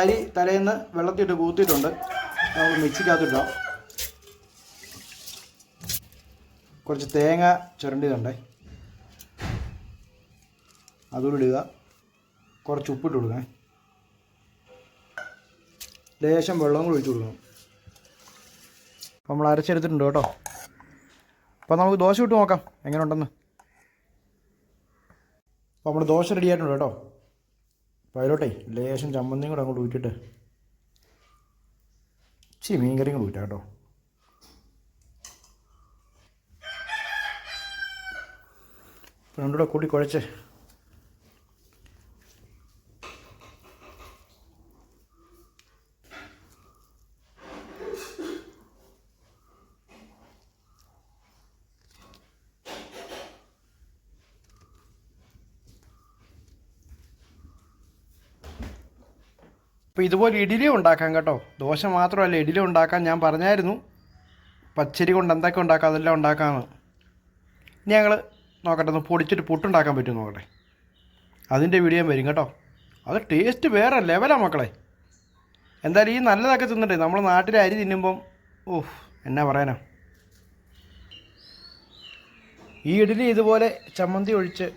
അരി തലേന്ന് വെള്ളത്തിട്ട് കൂത്തിയിട്ടുണ്ട്. നമ്മൾ മിക്സിക്കകത്തിട്ടോ. കുറച്ച് തേങ്ങ ചുരണ്ടിയതുണ്ടേ. അതുകൂടി ഇടുക. കുറച്ച് ഉപ്പിട്ട് കൊടുക്കണേ. ലേശം വെള്ളവും കൂടി ഒഴിച്ച് കൊടുക്കണം. അപ്പോൾ നമ്മൾ അരച്ചെടുത്തിട്ടുണ്ട് കേട്ടോ. അപ്പോൾ നമുക്ക് ദോശ ഇട്ട് നോക്കാം. എങ്ങനെ ഉണ്ടെന്ന്. അപ്പോൾ നമ്മൾ ദോശ റെഡി ആയിട്ടുണ്ട് കേട്ടോ. അതിലോട്ടേ ലേശം ചമ്മന്തിയും കൂടെ അങ്ങോട്ട് ഊറ്റിട്ട് ഇച്ചിരി മീൻകറിയും കൂടെ ഊറ്റാം കേട്ടോ. രണ്ടുകൂടെ കൂട്ടി കുഴച്ച് അപ്പോൾ ഇതുപോലെ ഇഡ്ഡലി ഉണ്ടാക്കാം കേട്ടോ. ദോശ മാത്രമല്ല ഇഡ്ഡലി ഉണ്ടാക്കാൻ ഞാൻ പറഞ്ഞായിരുന്നു. പച്ചരി കൊണ്ട് എന്തൊക്കെ ഉണ്ടാക്കാം അതെല്ലാം ഉണ്ടാക്കാമെന്ന് ഇനി ഞങ്ങൾ നോക്കട്ടെ ഒന്ന് പൊടിച്ചിട്ട് പുട്ടുണ്ടാക്കാൻ പറ്റും നോക്കട്ടെ. അതിന്റെ വീഡിയോ വരും കേട്ടോ. അത് ടേസ്റ്റ് വേറെ ലെവലാണ് മക്കളെ. എന്തായാലും ഈ നല്ലതൊക്കെ തിന്നിട്ടേ. നമ്മൾ നാട്ടിൽ അരി തിന്നുമ്പം ഓഹ് എന്നാ പറയാനാ. ഈ ഇഡലി ഇതുപോലെ ചമ്മന്തി ഒഴിച്ച്